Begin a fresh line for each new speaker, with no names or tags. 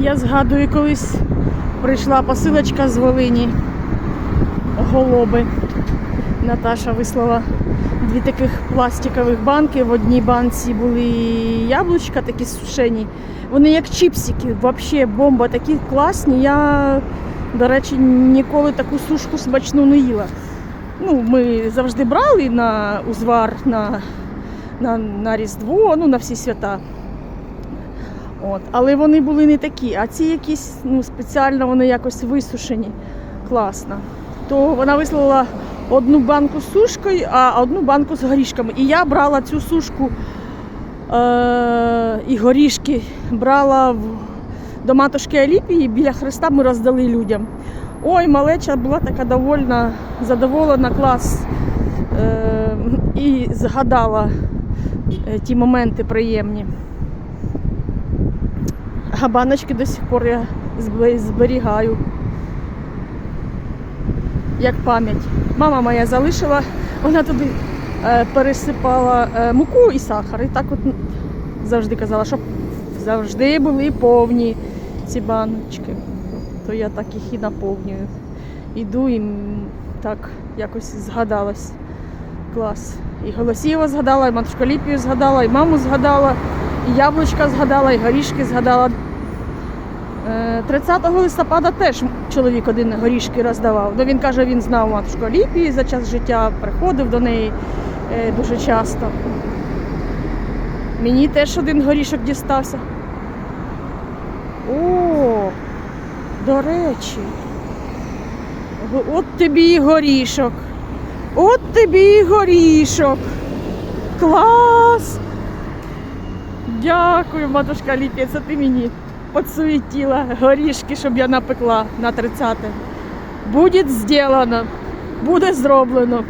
Я згадую, колись прийшла посилочка з Волині. Голоби. Наташа вислала дві таких пластикових банки. В одній банці були яблучка такі сушені. Вони як чіпсики, взагалі бомба, такі класні. Я, до речі, ніколи таку сушку смачну не їла. Ну, ми завжди брали на узвар, на, на, на Різдво, ну, на всі свята. От. Але вони були не такі, а ці якісь ну, спеціально вони якось висушені. Класно. То вона вислала одну банку з сушкою, а одну банку з горішками. І я брала цю сушку е- і горішки брала в, до матушки Аліпії біля Христа ми роздали людям. Ой, малеча була така довольна, задоволена клас е- і згадала е, ті моменти приємні. А баночки до сих пор я зберігаю. Як пам'ять. Мама моя залишила, вона туди е, пересипала е, муку і сахар. І так от завжди казала, щоб завжди були повні ці баночки. То я так їх і наповнюю. Іду і так якось згадалась. Клас. І Голосієва згадала, і матушку Ліпію згадала, і маму згадала, і яблучка згадала, і горішки згадала. Е, 30 листопада теж чоловік один горішки роздавав. Ну, він каже, він знав матушку Ліпії за час життя, приходив до неї е, дуже часто. Мені теж один горішок дістався. О, до речі. От тобі і горішок. От тобі і горішок. Клас! Дякую, матушка Ліпія, це ти мені подсуетила горішки, щоб я напекла на 30. Буде зроблено. Буде зроблено.